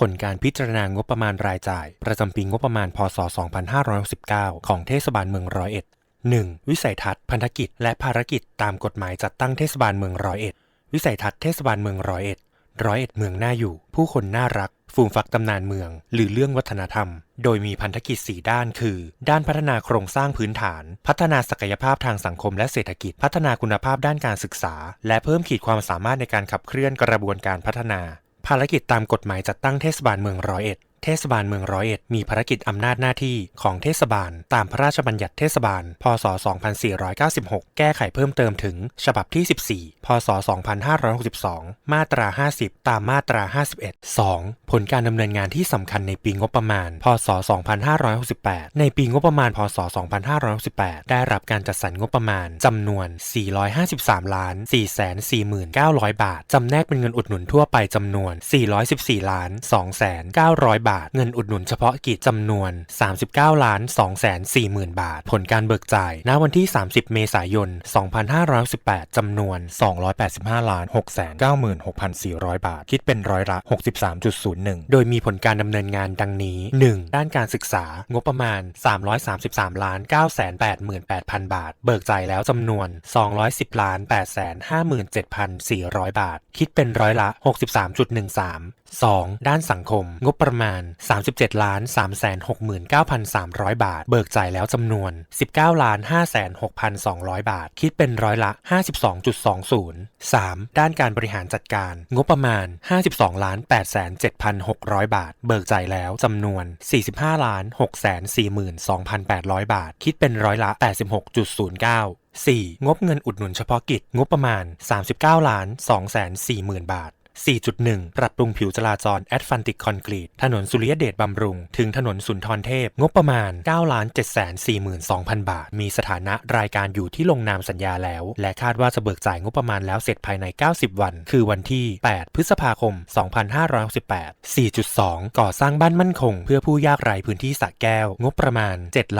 ผลการพิจารณางบประมาณรายจ่าย ประจำปีงบประมาณพศ 2569 ของเทศบาลเมืองร้อยเอ็ด 1. วิสัยทัศน์พันธกิจ และภารกิจตามกฎหมายจัดตั้งเทศบาลเมืองร้อยเอ็ด วิสัยทัศน์เทศบาลเมืองร้อยเอ็ดร้อยเอ็ดเมืองน่าอยู่ ผู้คนน่ารัก ฟูมฟักตำนานเมือง หรือเรื่องวัฒนธรรม โดยมีพันธกิจ 4 ด้านคือ ด้านพัฒนาโครงสร้างพื้นฐาน พัฒนาศักยภาพทางสังคมและเศรษฐกิจ พัฒนาคุณภาพด้านการศึกษา และเพิ่มขีดความสามารถในการขับเคลื่อนกระบวนการพัฒนา ภารกิจตามกฎหมายจัดตั้งเทศบาลเมืองร้อยเอ็ด เทศบาลเมืองร้อยเอ็ดมีภารกิจอำนาจหน้าที่ของเทศบาล ตามพระราชบัญญัติเทศบาล พศ 2496 แก้ไขเพิ่มเติมถึง ฉบับที่ 14 พศ 2562 มาตรา 50 ตามมาตรา 51 2. ผลการดำเนินงานที่สำคัญในปีงบประมาณ พศ 2568 ในปีงบประมาณ พศ 2568 ได้รับการจัดสรรงบประมาณจำนวน 453ล้าน449,000 บาท จำแนกเป็นเงินอุดหนุนทั่วไปจำนวน 414ล้าน2,900 บาทาท เงินอุดหนุนเฉพาะกิจจำนวน 39ล้าน240,000บาท ผลการเบิกจ่าย ณ วันที่ 30 เมษายน 2518จำนวน 285ล้าน6แสน96,400 บาท คิดเป็นร้อยละ 63.01 โดยมีผลการดำเนินงานดังนี้ 1. ด้านการศึกษางบประมาณ 333ล้าน988,000 บาท เบิกจ่ายแล้วจำนวน 210ล้าน857,400 บาท คิดเป็นร้อยละ 63.13 2. ด้านสังคม งบประมาณ37ล้าน369,300 บาท เบิกจ่ายแล้วจำนวน 19ล้าน56,200 บาท คิดเป็นร้อยละ 52.20 3. ด้านการบริหารจัดการ งบประมาณ 52ล้าน87,600 บาท เบิกจ่ายแล้วจำนวน 45ล้าน642,800 บาท คิดเป็นร้อยละ 86.09 4. งบเงินอุดหนุนเฉพาะกิจ งบประมาณ 39ล้าน240,000 บาท 4.1 ปรับปรุงผิวจราจรแอดฟันติกคอนกรีต ถนนสุริยเดชบำรุง ถึงถนนสุนทรเทพ งบประมาณ 9 7 4 2 0 0 0 บาท มีสถานะรายการอยู่ที่ลงนามสัญญาแล้ว และคาดว่าจะเบิกจ่ายงบประมาณแล้วเสร็จภายใน 90 วัน คือวันที่ 8 พฤษภาคม 2568 4.2 ก่อสร้างบ้านมั่นคง เพื่อผู้ยากไร้พื้นที่สระแก้ว งบประมาณ7 4 2 0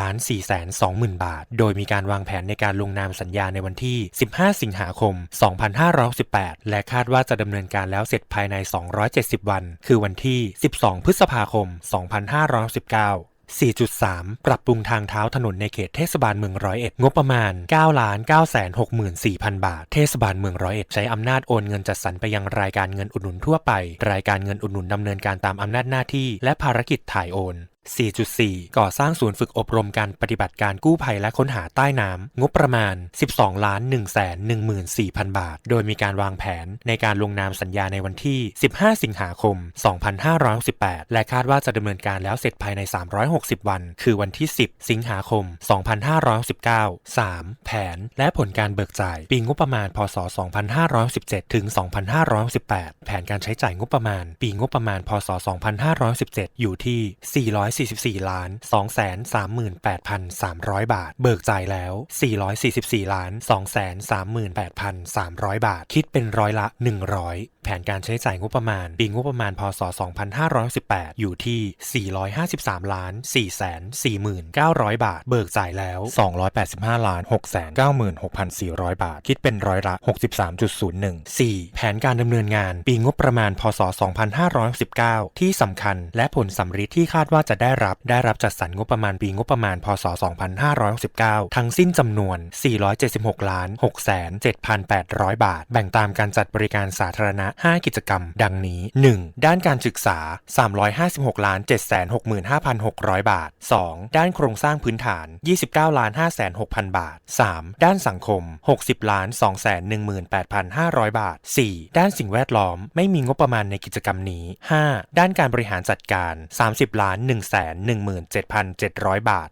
0 0 0 บาท โดยมีการวางแผนในการลงนามสัญญาในวันที่ 15 สิงหาคม 2568และคาดว่าจะดำเนินการแล้วล้วเสร็จภายใน 270 วัน คือวันที่ 12 พฤษภาคม 2519 4.3 ปรับปรุงทางเท้าถนนในเขตเทศบาลเมืองร้อยเอ็ดงบประมาณ 9 9 6 4 0 0 0 บาท เทศบาลเมืองร้อยเอ็ดใช้อำนาจโอนเงินจัดสรรไปยังรายการเงินอุดหนุนทั่วไป รายการเงินอุดหนุนดำเนินการตามอำนาจหน้าที่ และภารกิจถ่ายโอน4.4 ก่อสร้างศูนย์ฝึกอบรมการปฏิบัติการกู้ภัยและค้นหาใต้น้ำ งบประมาณ 12ล้าน1 1 4 0 0 0 บาท โดยมีการวางแผนในการลงนามสัญญาในวันที่ 15 สิงหาคม 2568 และคาดว่าจะดำเนินการแล้วเสร็จภายใน 360 วัน คือวันที่ 10 สิงหาคม 2519 3. แผนและผลการเบิกจ่าย ปีงบประมาณ พศ 2517 ถึง 2518 แผนการใช้จ่ายงบประมาณ ปีงบประมาณ พศ 2517 อยู่ที่ 400 444 ล้าน 238,300 บาท เบิกจ่ายแล้ว 444 ล้าน 238,300 บาท คิดเป็นร้อยละ 100แผนการใช้จ่ายงบประมาณ ปีงบประมาณพศ 2518 อยู่ที่ 453ล้าน449,000 บาท เบิกจ่ายแล้ว 285ล้าน696,400 บาท คิดเป็นร้อยละ 63.01 4. แผนการดำเนินงาน ปีงบประมาณ พศ 2519 ที่สำคัญ และผลสำฤทธิ์ที่คาดว่าจะได้รับ ได้รับจัดสรรงบประมาณปีงบประมาณ พศ 2569ทั้งสิ้นจำนวน 476ล้าน6,7,800 บาท แบ่งตามการจัดบริการสาธารณะ5 กิจกรรม ดังนี้ 1. ด้านการศึกษา 356ล้าน765,600 บาท 2. ด้านโครงสร้างพื้นฐาน 29ล้าน5 6 0 0 0 บาท 3. ด้านสังคม 60ล้าน218,500 บาท 4. ด้านสิ่งแวดล้อมไม่มีงบประมาณในกิจกรรมนี้ 5. ด้านการบริหารจัดการ 30ล้าน117,700 บาท